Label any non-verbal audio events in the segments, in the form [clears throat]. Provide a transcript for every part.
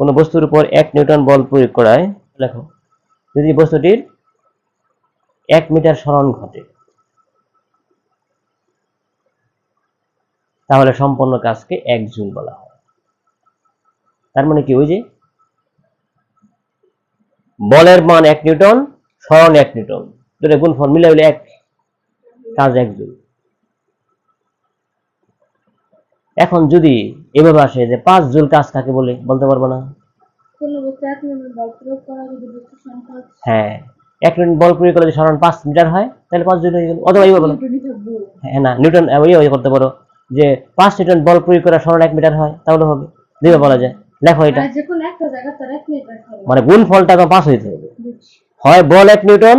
কোনো বস্তুর উপর এক নিউটন বল প্রয়োগ করায় লেখো যদি বস্তুটির এক মিটার সরণ ঘটে, তাহলে সম্পন্ন কাজকে এক জুল বলা হয়। তার মানে কি ওই যে, বলের মান এক নিউটন স্মরণ এক নিউটন, দুটো গুণফল মিলে হলে এক, কাজ এক জুল। এখন যদি এভাবে আসে যে পাঁচ জুল কাজ কাকে বলে বলতে পারব না? হ্যাঁ এক মিনিট বল প্রয়োগ করলে যদি সরণ পাঁচ মিটার হয় তাহলে পাঁচ জুল হয়ে গেল। অথবা এইভাবে হ্যাঁ না নিউটন আহ, ইয়ে করতে পারো। যে পাঁচ নিউটন বল প্রয়োগ করা সরণ এক মিটার হয় তাহলে হবে। দুইভাবে বলা যায়। লেখো এটা। মানে গুণ ফলটা তো পাঁচ হইতে হবে। হয় বল এক নিউটন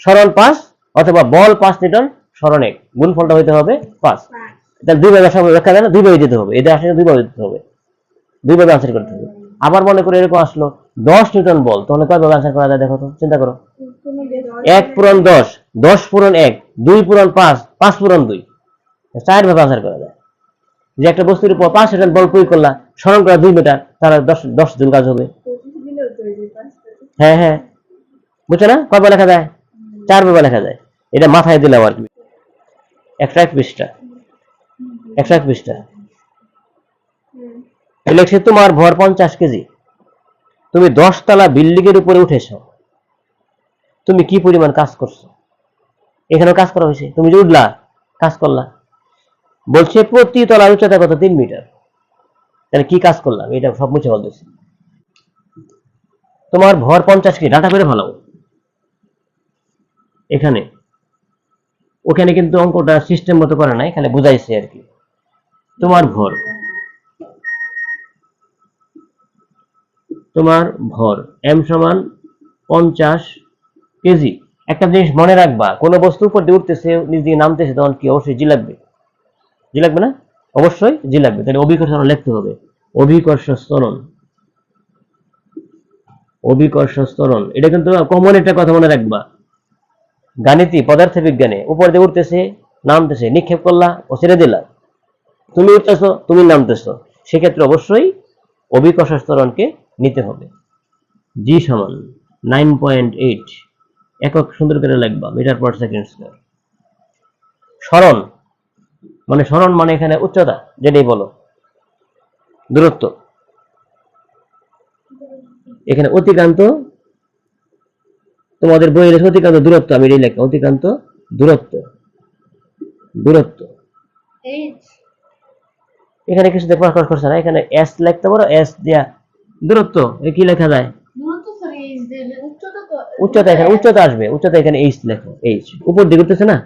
সরণ পাঁচ অথবা বল পাঁচ নিউটন সরণ এক। গুণ ফলটা হইতে হবে পাঁচ। তাহলে দুইভাবে সব ব্যাখ্যা দেয় না দুই দুইভাবে দিতে হবে। এটা আসলে দুই দুইভাবে দিতে হবে। দুই দুইভাবে আনসার করতে হবে। আবার মনে করে এরকম আসলো, দশ নিউটন বল, তাহলে কয়ভাবে আনসার করা যায় দেখো তো, চিন্তা করো। এক পূরণ দশ দশ পূরণ এক, দুই পূরণ পাঁচ পাঁচ পূরণ দুই। চার ভাবে আনসার করা যায়। যে একটা বস্তুর উপর পাঁচ নিউটন বল প্রয়োগ করলা, স্মরণ করা দুই মিটার তারা দশ দশ জন কাজ হবে। হ্যাঁ হ্যাঁ। বুঝছ না? কয়বার লেখা যায়? চার ভাবে লেখা যায়। এটা মাথায় দিলাম আর কি। একশো এক পৃষ্ঠা একশো এক পৃষ্ঠা লেখছে তোমার ভর পঞ্চাশ কেজি। তুমি দশ তলা বিল্ডিং এর উপরে উঠেছ। তুমি কি পরিমাণ কাজ করছ? এখানেও কাজ করা হয়েছে। তুমি যে উঠলা কাজ করলা। বলছে প্রতি তলার উচ্চতা কত? তিন মিটার। তাহলে কি কাজ করলাম? এটা সব মুছে বলতেছি। তোমার ভর পঞ্চাশ কেজি। ডাটা করে ভালো এখানে। ওখানে কিন্তু অঙ্কটা সিস্টেম মতো করে না এখানে বুঝাইছে আর কি। তোমার ভর। তোমার ভর এম সমান পঞ্চাশ কেজি। একটা জিনিস মনে রাখবা, কোনো বস্তু উপর দিয়ে উঠতেছে, নিচ দিয়ে নামতেছে, তখন কি অবশ্যই জি লাগবে? জি লাগবে না? অবশ্যই জি লাগবে। তাহলে অভিকর্ষ লিখতে হবে। অভিকর্ষ স্তরণ অভিকর্ষ স্তরণ এটা কিন্তু কমন একটা কথা মনে রাখবা। গাণিতি পদার্থ বিজ্ঞানে উপর দিয়ে উঠতেছে, নামতেছে, নিক্ষেপ করলা, ও ছেড়ে দিলা। তুমি উঠতেছো, তুমি নামতেছো, সেক্ষেত্রে অবশ্যই অভিকর্ষ স্তরণকে নিতে হবে। জি সমান নাইন পয়েন্ট এইট একক সুন্দর করে লিখবা মিটার পার সেকেন্ড স্কোয়ার সরণ মানে সরণ মানে এখানে উচ্চতা, যেটাই বলো। দূরত্ব, এখানে অতিক্রান্ত, তোমাদের বইয়ের অতিক্রান্ত দূরত্ব, আমি এটাই লেখা, অতিক্রান্ত দূরত্ব দূরত্ব। এখানে কিছু প্রকাশ করছে না। এখানে এস লিখতে পারো এস দিয়া দূরত্ব এ কি লেখা যায়? উচ্চতা এখানে উচ্চতা আসবে উচ্চতা এখানে এইচ লেখো এইচ উপর দিকে উঠতেছে না?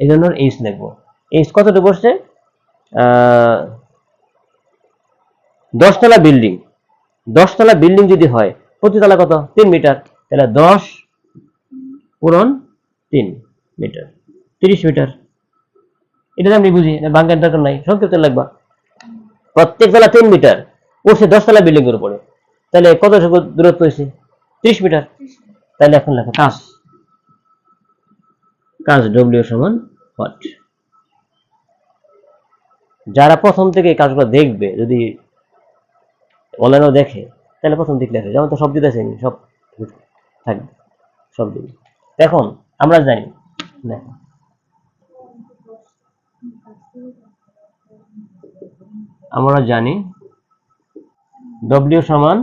এই জন্য এইচ লিখব। এইচ কতটুকু বসছে দশতলা বিল্ডিং। দশতলা বিল্ডিং যদি হয় প্রতিতলা কত? তিন মিটার। তাহলে দশ পূরণ তিন মিটার তিরিশ মিটার। এটা তো আমি বুঝি বাঙ্গার দরকার নাই। সংক্ষিপ্ত লাগবা প্রত্যেক তলা তিন মিটার উঠছে দশতলা বিল্ডিং এর উপরে। তাহলে কত দূরত্ব হয়েছে? ত্রিশ মিটার? তাহলে এখন লেখো কাজ। কাজ ডব্লিউ সমান হোয়াট যারা প্রথম থেকে এই কাজগুলো দেখবে যদি অনলাইনেও দেখে তাহলে প্রথম দিক লেখে। যেমন তো সব দিতে সব থাকবে সব দিকে। এখন আমরা জানি দেখো। আমরা জানি ডব্লিউ সমান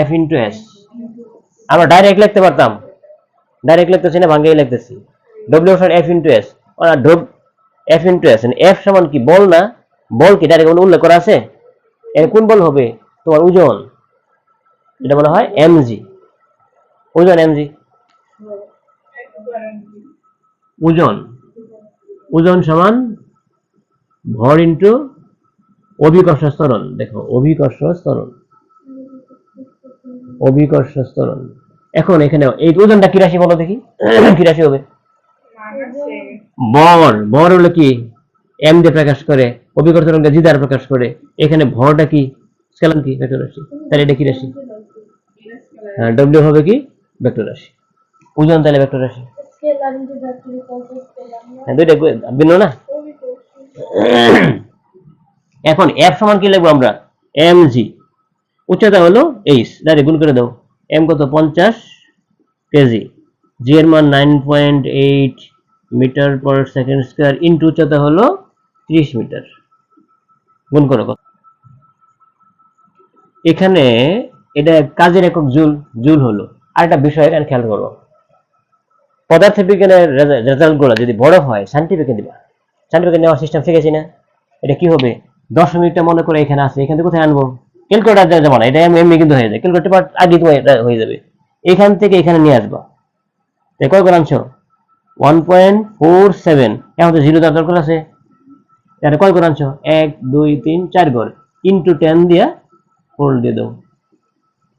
এফ ইন্টু এস আমরা ডাইরেক্ট লিখতে পারতাম। ডাইরেক্ট লিখতেছি না ভাঙ্গাই লিখতেছি। ডব্লিউ সমান F into S F into S F সমান কি, বল না? বল কি ডাইরেক্ট উল্লেখ করা আছে? এর কোন বল হবে? তোমার ওজন। এটা বলা হয় এমজি ওজন এমজি ওজন। ওজন সমান ভর ইন্টু অভিকর্ষ স্তরণ দেখো অভিকর্ষ স্তরণ অভিকর্ষ স্তরণ এখন এখানে এই ওজনটা কি রাশি বলো দেখি? [clears throat] কি রাশি হবে? বর বর হলো কি? এম দিয়ে প্রকাশ করে অভিকর্ষ স্তরণকে জি দ্বারা প্রকাশ করে। এখানে ভরটা কি? স্কেলার কি? ভেক্টর রাশি। তাহলে এটা কি রাশি? হ্যাঁ ডব্লিউ হবে কি? ভেক্টর রাশি। ওজন তাহলে ভেক্টর রাশি। হ্যাঁ দুইটা ভিন্ন না? [clears throat] এখন এফ সমান কি লিখব আমরা? এম জি উচ্চতা হলো এইচ ডাইরেক্ট গুণ করে দাও। এম কত? পঞ্চাশ কেজি। জি এর মান nine point eight metre per second square into উচ্চতা হলো ত্রিশ মিটার গুণ করো? এখানে এটা কাজের একক জুল জুল হলো। আর একটা বিষয় এখানে খেয়াল করো পদার্থবিজ্ঞানের রেজাল্টগুলো যদি বড় হয় সাইন্টিফিকে দিবা। সাইন্টিফিকে নেওয়ার সিস্টেম শিখেছি না। এটা কি হবে? দশমিকটা মনে করে এখানে আছে, এখান থেকে কোথায় আনব? ক্যালকুলেটার যেমন এটা এমনি কিন্তু হয়ে যায়। ক্যালকুলেটার আগে হয়ে যাবে। এখান থেকে এখানে নিয়ে আসবা। কয় করে আনছো? ওয়ান পয়েন্ট ফোর সেভেন এখন তো জিরো দরকার আছে। এটা কয় করে আনছো? এক, দুই, তিন, চার ঘর ইন্টু টেন দিয়ে ফোল্ড দিয়ে দেবো।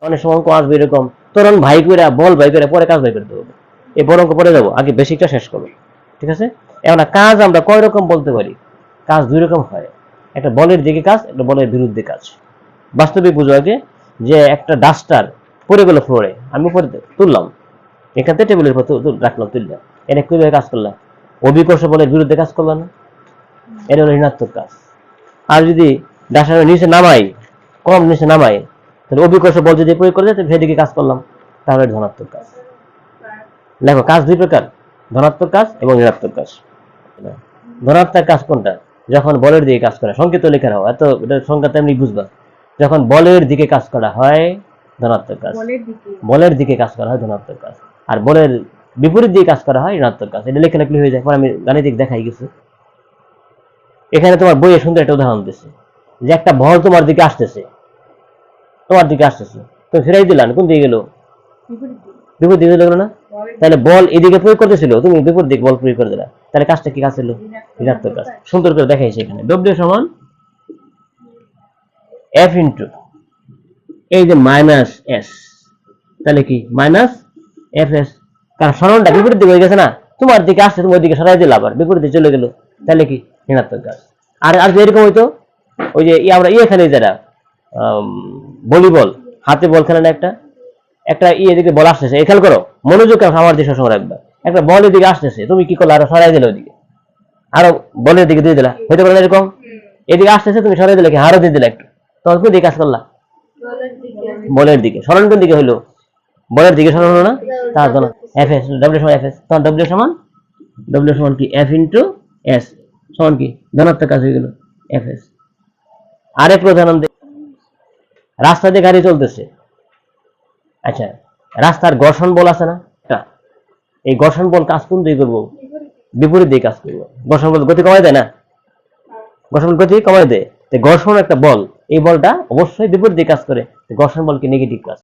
অনেক সময় অঙ্ক আসবে এরকম। তরুণ ভাই করে বল ভাই করে পরে কাজ ভাই করে দেবো এই বড় অঙ্ক পরে যাব। আগে বেসিকটা শেষ করব ঠিক আছে? এখন কাজ আমরা কয় রকম বলতে পারি? কাজ দুই রকম হয়। একটা বলের দিকে কাজ, একটা বলের বিরুদ্ধে কাজ। বাস্তবিক বুঝো আগে যে একটা ডাস্টার পড়ে গেল ফ্লোরে আমি উপরে তুললাম। এখান টেবিলের উপর রাখলাম, তুললাম। এটা কীভাবে কাজ করলাম? অভিকর্ষ বলের বিরুদ্ধে কাজ করলাম না। এটা হলো ঋণাত্মক কাজ। আর যদি ডাস্টারের নিচে নামাই, কম নিচে নামাই, তাহলে অভিকর্ষ বল যদি প্রয়োগ করে তাহলে সেদিকে কাজ করলাম। তাহলে ধনাত্মক কাজ। দেখো, কাজ দুই প্রকার। ধনাত্মক কাজ এবং ঋণাত্মক কাজ। ধনাত্মক কাজ কোনটা? যখন বলের দিকে কাজ করা সংকেত লেখা হয় এত এটা সংখ্যা তেমনি বুঝবা। যখন বলের দিকে কাজ করা হয় ধনাত্মক কাজ। বলের দিকে। কাজ করা হয় ধনাত্মক কাজ। আর বলের বিপরীত দিকে কাজ করা হয় ঋণাত্মক কাজ। এটা লেখা লেখলে হয়ে যায় আমি গাণিতিক দেখাই গেছি এখানে তোমার বইয়ে সুন্দর একটা উদাহরণ দিচ্ছে যে একটা বল তোমার দিকে আসতেছে। তোমার দিকে আসতেছে। তুমি ফিরাই দিলাম কোন দিকে গেল? বিপরীত দিকে গেলো না? তাহলে বল এদিকে প্রয়োগ করতেছিল, তুমি বিপরীত দিকে বল প্রয়োগ করে দিলা। তাহলে কাজটা কি কাজ ছিল ঋণাত্মক কাজ। সুন্দর করে দেখাইছে এখানে। ডব্লিউ সমান এফ ইন্টু এই যে মাইনাস এস তাহলে কি? মাইনাস এফ এস কারণ সরণটা বিপরীত দিকে হয়ে গেছে না? তোমার দিকে আসছে, তুমি ওইদিকে সরাই দিলে আবার। বিপরীত চলে গেল। তাহলে কি? ঋণাত্মক কাজ। আর আর এরকম হইতো, ওই যে আমরা ইয়ে খেলি যারা ভলিবল, হাতে বল খেলে না একটা একটা ইয়ে দিকে বল আসতেছে এই খেয়াল করো মনোযোগ আমার দিকে সবসময় রাখবে? একটা বল এদিকে আসতেছে তুমি কি করলে? আরও সরাই দিলে ওইদিকে আরও বলের দিকে দিয়ে দিলা হইতে পারে এরকম? এদিকে আসতেছে তুমি সরাই দিলে কি? আরও দিয়ে দিলে একটু। তখন কোন দিকে কাজ করলা? বলের দিকে সরণ কোন দিকে হইল? বলের দিকে সরণ হলো না? তার জন্য। এফ এস ডব্লিউ সমান এফ এস তখন ডব্লিউ সমান? ডব্লিউ সমান কি? এফ ইন্টু এস সমান কি? ধনাত্মক কাজ হয়ে গেল এফ এস আরেক প্রধান রাস্তা দিয়ে গাড়ি চলতেছে। আচ্ছা রাস্তার ঘর্ষণ বল আছে না? এই ঘর্ষণ বল কাজ কোন দিকে করব? বিপরীত দিকে কাজ করব। ঘর্ষণ বল গতি কমাই দেয় না? ঘর্ষণ বল গতি কমাই দেয়। তো ঘর্ষণ একটা বল। এই বলটা অবশ্যই বিপরীত দিকে কাজ করে। ঘর্ষণ বলকে কি নেগেটিভ কাজ